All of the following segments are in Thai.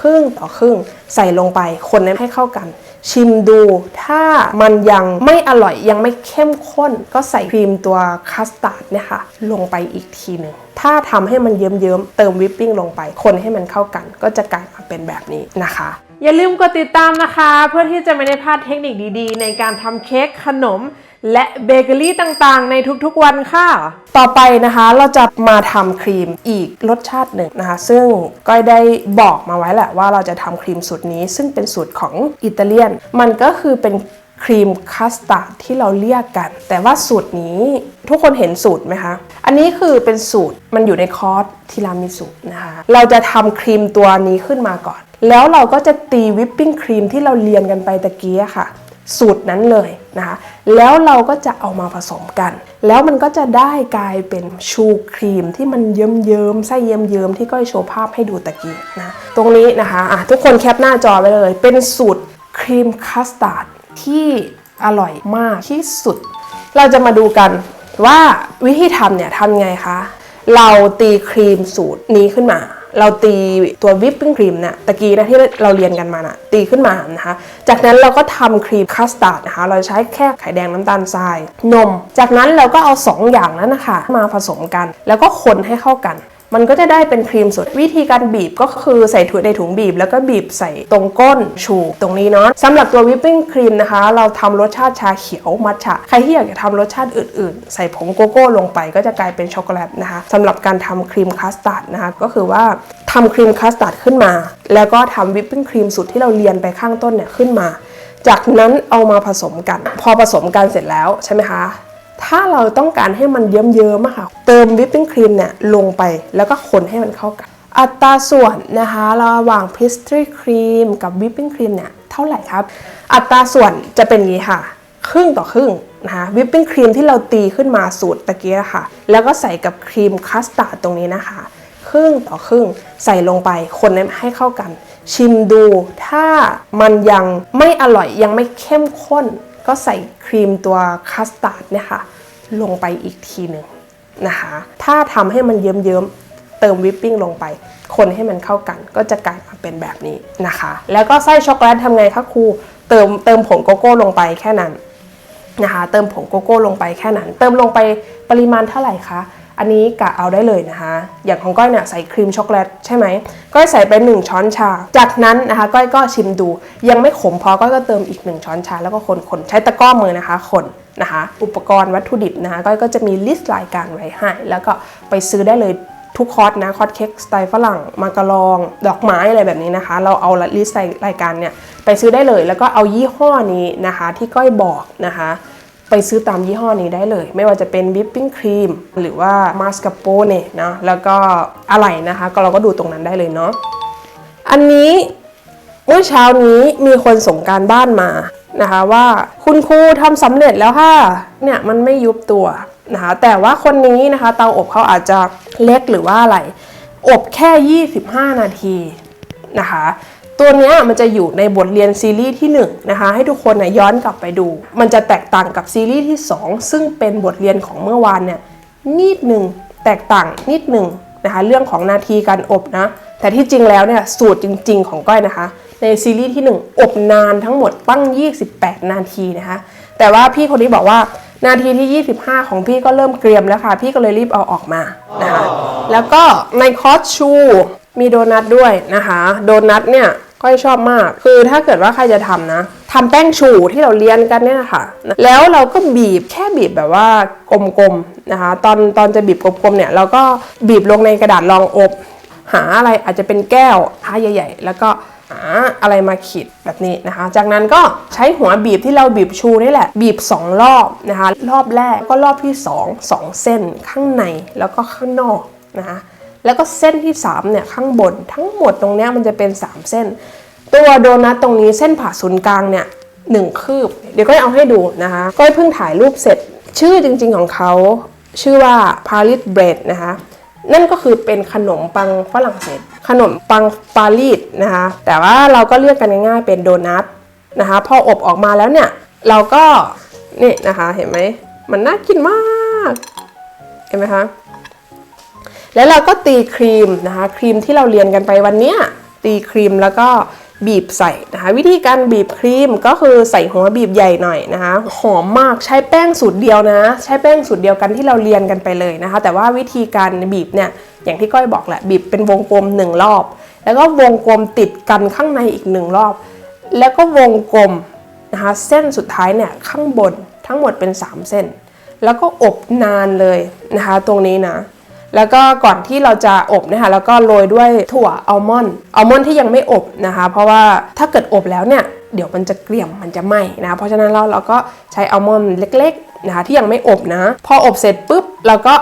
ครึ่งต่อครึ่ง ใส่ลงไปคนให้เข้ากัน ชิมดูถ้ามันยังไม่อร่อยยังไม่เข้มข้น ก็ใส่ครีมตัวคัสตาร์ดเนี่ยค่ะลงไปอีกทีหนึ่งถ้าทำให้มันเยิ้มๆเติมวิปปิ้งลงไป คนให้มันเข้ากัน ก็จะกลายมาเป็นแบบนี้นะคะอย่าลืมกดติดตามนะคะ เพื่อที่จะไม่ได้พลาดเทคนิคดีๆ ในการทำเค้กขนม และเบเกอรี่ต่างๆ ในทุกๆวันค่ะ ต่อไปนะคะเราจะมาทำครีมอีกรสชาติหนึ่งนะคะ ซึ่งก้อยได้บอกมาไว้แหละว่าเราจะทำครีมสูตรนี้ ซึ่งเป็นสูตรของอิตาเลียน มันก็คือเป็นครีมคัสตาร์ดที่เราเรียกกัน แต่ว่าสูตรนี้ทุกคนเห็นสูตรไหมคะ อันนี้คือเป็นสูตรมันอยู่ในคอร์สทีรามิสุนะคะ เราจะทำครีมตัวนี้ขึ้นมาก่อน แล้วเราก็จะตีวิปปิ้งครีมที่เราเรียนกันไปตะกี้ค่ะ สูตรนั้นเลยนะคะแล้วเราก็จะเอามาผสมกัน แล้วมันก็จะได้กลายเป็นชูครีมที่มันเยิ้มๆไส้เยิ้มๆที่ก้อยโชว์ภาพให้ดูตะกี้นะตรงนี้นะคะอะทุกคนแคปหน้าจอไว้เลย เป็นสูตรครีมคัสตาร์ดที่อร่อยมากที่สุด เราจะมาดูกันว่าวิธีทำเนี่ยทำไงคะ เราตีครีมสูตรนี้ขึ้นมา เราตีตัววิปปิ้งครีมเนี่ยตะกี้นะที่เราเรียนกันมานะตีขึ้นมานะคะ จากนั้นเราก็ทำครีมคัสตาร์ดนะคะ เราใช้แค่ไข่แดงน้ำตาลทราย นม จากนั้นเราก็เอา 2 อย่างนั้นนะคะมาผสมกัน แล้วก็คนให้เข้ากัน มันก็จะได้เป็นครีมสดวิธีการบีบก็คือใส่ถุงในถุงบีบ แล้วก็บีบใส่ตรงก้นชูตรงนี้เนาะสำหรับตัววิปปิ้งครีมนะคะ เราทำรสชาติชาเขียวมัทฉะใครที่อยากจะทำรสชาติอื่นๆ ใส่ผงโกโก้ลงไปก็จะกลายเป็นช็อกโกแลตนะคะสำหรับการทำครีมคัสตาร์ดนะคะก็คือว่าทำครีมคัสตาร์ดขึ้นมา แล้วก็ทำวิปปิ้งครีมสูตรที่เราเรียนไปข้างต้นเนี่ยขึ้นมา จากนั้นเอามาผสมกัน พอผสมกันเสร็จแล้วใช่ไหมคะ ถ้าเราต้องการให้มันเยิ้มๆอะค่ะ เติมวิปปิ้งครีมเนี่ยลงไปแล้วก็คนให้มันเข้ากัน อัตราส่วนนะคะระหว่างพิสตรีครีมกับวิปปิ้งครีมเนี่ยเท่าไหร่ครับ อัตราส่วนจะเป็นอย่างนี้ค่ะ ครึ่งต่อครึ่งนะคะวิปปิ้งครีมที่เราตีขึ้นมาสูตรตะเกียค่ะ แล้วก็ใส่กับครีมคัสตาร์ดตรงนี้นะคะ ครึ่งต่อครึ่งใส่ลงไปคนให้เข้ากัน ชิมดูถ้ามันยังไม่อร่อยยังไม่เข้มข้น ก็ใส่ครีมตัวคัสตาร์ดเนี่ยค่ะลงไปอีกทีหนึ่งนะคะ ถ้าทำให้มันเยิ้มๆ เติมวิปปิ้งลงไป คนให้มันเข้ากันก็จะกลายมาเป็นแบบนี้นะคะ แล้วก็ไส้ช็อกโกแลตทำไงคะครูเติมเติมผงโกโก้ลงไปแค่นั้นนะคะ เติมผงโกโก้ลงไปแค่นั้น เติมลงไปปริมาณเท่าไหร่คะ อันนี้กะเอาได้เลยนะคะ อย่างของก้อยเนี่ยใส่ครีมช็อกโกแลตใช่ไหมก้อยใส่ไป 1 ช้อนชา จากนั้นนะคะ ก้อยก็ชิมดู ยังไม่ขมพอก้อยก็เติมอีก 1 ช้อนชาแล้วก็คนคนใช้ตะกร้อมือนะคะคนนะคะ อุปกรณ์วัตถุดิบนะคะก้อยก็จะมีลิสต์รายการไว้ให้แล้วก็ไปซื้อได้เลยทุกคอร์สนะคอร์สเค้กสไตล์ฝรั่งมาการอง ดอกไม้อะไรแบบนี้นะคะ เราเอาลิสต์รายการเนี่ยไปซื้อได้เลย แล้วก็เอายี่ห้อนี้นะคะ ที่ก้อยบอกนะคะ ไปซื้อตามยี่ห้อนี้ได้เลย ไม่ว่าจะเป็นวิปปิ้งครีมหรือว่ามาสคาโปเน่นะแล้วก็อะไรนะคะ ก็เราก็ดูตรงนั้นได้เลยเนาะอันนี้เมื่อเช้านี้มีคนส่งการบ้านมานะคะว่าคุณครูทำสำเร็จแล้วค่ะเนี่ยมันไม่ยุบตัวนะคะแต่ว่าคนนี้นะคะเตาอบเขาอาจจะเล็กหรือว่าอะไร อบแค่ 25 นาทีนะคะ ตัวนี้มันจะอยู่ในบทเรียนซีรีส์ที่1นะคะให้ทุกคนนะย้อนกลับไปดู มันจะแตกต่างกับซีรีส์ที่ 2 ซึ่งเป็นบทเรียนของเมื่อวานเนี่ยนิดหนึ่งแตกต่างนิดหนึ่งนะคะเรื่องของนาทีการอบนะแต่ที่จริงแล้วเนี่ยสูตรจริง ๆ ของก้อยนะคะ ในซีรีส์ที่ 1 อบนานทั้งหมดตั้ง 28 นาทีนะคะแต่ว่าพี่คนนี้บอกว่านาทีที่ 25 ของพี่ก็เริ่มเกรียมแล้วค่ะ พี่ก็เลยรีบเอาออกมานะคะแล้วก็ในคอสชูมีโดนัทด้วยนะคะ โดนัทเนี่ย ก้อยชอบมาก คือถ้าเกิดว่าใครจะทำนะทำแป้งชูที่เราเรียนกันเนี่ยนะคะแล้วเราก็บีบแค่บีบแบบว่ากลมๆนะคะ ตอนตอนจะบีบกลมๆเนี่ยเราก็บีบลงในกระดาษรองอบ หาอะไรอาจจะเป็นแก้วท้าใหญ่ ๆ แล้วก็หาอะไรมาขีดแบบนี้นะคะ จากนั้นก็ใช้หัวบีบที่เราบีบชูนี่แหละ บีบ 2 รอบนะคะ รอบแรกก็รอบที่ 2 2 เส้นข้างในแล้วก็ข้างนอกนะคะ แล้วก็เส้นที่3เนี่ยข้างบนทั้งหมดตรงเนี้ยมันจะเป็น 3 เส้น ตัวโดนัทตรงนี้เส้นผ่าศูนย์กลางเนี่ยหนึ่งคืบ เดี๋ยวก็เอาให้ดูนะคะก็เพิ่งถ่ายรูปเสร็จ ชื่อจริงๆของเขาชื่อว่า Paris Bread นะคะนั่นก็คือเป็นขนมปังฝรั่งเศส ขนมปังปารีสนะคะแต่ว่าเราก็เรียกกันง่ายๆเป็นโดนัทนะคะพออบออกมาแล้วเนี่ยเราก็นี่นะคะเห็นไหมมันน่ากินมาก เห็นไหมคะ แล้วเราก็ตีครีมนะคะครีมที่เราเรียนกันไปวันเนี้ยตีครีมแล้วก็บีบใส่นะคะ วิธีการบีบครีมก็คือใส่หัวบีบใหญ่หน่อยนะคะหอมมากใช้แป้งสูตรเดียวนะ ใช้แป้งสูตรเดียวกันที่เราเรียนกันไปเลยนะคะ แต่ว่าวิธีการบีบเนี่ยอย่างที่ก้อยบอกแหละบีบเป็นวงกลมหนึ่งรอบ แล้วก็วงกลมติดกันข้างในอีกหนึ่งรอบ แล้วก็วงกลมนะคะเส้นสุดท้ายเนี่ยข้างบนทั้งหมดเป็น 3 เส้น แล้วก็อบนานเลยนะคะ ตรงนี้นะ แล้วก็ก่อนที่เราจะอบนะคะแล้วก็โรยด้วยถั่วอัลมอนด์อัลมอนด์ที่ยังไม่อบนะคะ เพราะว่าถ้าเกิดอบแล้วเนี่ยเดี๋ยวมันจะเกลี่ยมมันจะไหม้นะ เพราะฉะนั้นเราเราก็ใช้อัลมอนด์เล็กๆนะคะที่ยังไม่อบนะ พออบเสร็จปุ๊บเราก็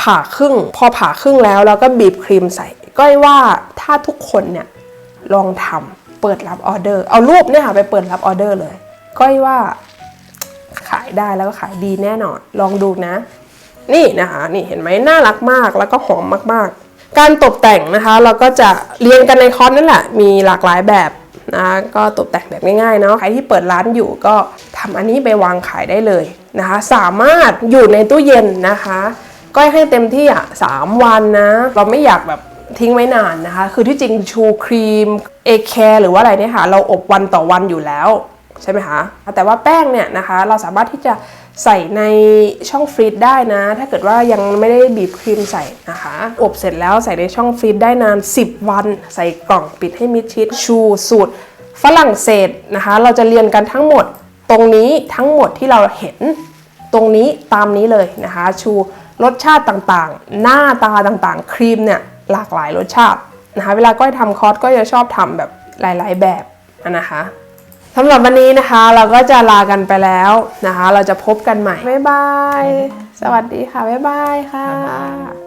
ผ่าครึ่ง พอผ่าครึ่งแล้วเราก็บีบครีมใส่ก้อยว่าถ้าทุกคนเนี่ยลองทำเปิดรับออเดอร์ เอารูปเนี่ยค่ะไปเปิดรับออเดอร์เลยก้อยว่าขายได้แล้วก็ขายดีแน่นอน ลองดูนะ นี่นะคะนี่เห็นไหมน่ารักมากแล้วก็หอมมากๆ การตกแต่งนะคะเราก็จะเรียนกันในคอร์สนั่นแหละมีหลากหลายแบบนะคะก็ตกแต่งแบบง่ายๆเนาะใครที่เปิดร้านอยู่ก็ทำอันนี้ไปวางขายได้เลยนะคะ สามารถอยู่ในตู้เย็นนะคะก็ให้เต็มที่อะสามวันนะ เราไม่อยากแบบทิ้งไว้นานนะคะ คือที่จริงชูครีมเอแคร์หรือว่าอะไรเนี่ยค่ะ เราอบวันต่อวันอยู่แล้ว ใช่ไหมคะแต่ว่าแป้งเนี่ยนะคะเราสามารถที่จะใส่ในช่องฟรีซได้นะ ถ้าเกิดว่ายังไม่ได้บีบครีมใส่นะคะ อบเสร็จแล้วใส่ในช่องฟรีซได้นาน 10 วัน ใส่กล่องปิดให้มิดชิดชูสูตรฝรั่งเศสนะคะ เราจะเรียนกันทั้งหมด ตรงนี้ทั้งหมดที่เราเห็นตรงนี้ตามนี้เลยนะคะ ชูรสชาติต่างๆ หน้าตาต่างๆ ครีมเนี่ยหลากหลายรสชาตินะคะ เวลาก้อยทำคอร์สก็จะชอบทำแบบหลาย ๆ แบบนะคะ สำหรับวันนี้นะคะเราก็จะลากันไปแล้วนะคะ เราจะพบกันใหม่ บ๊ายบาย สวัสดีค่ะ บ๊ายบายค่ะ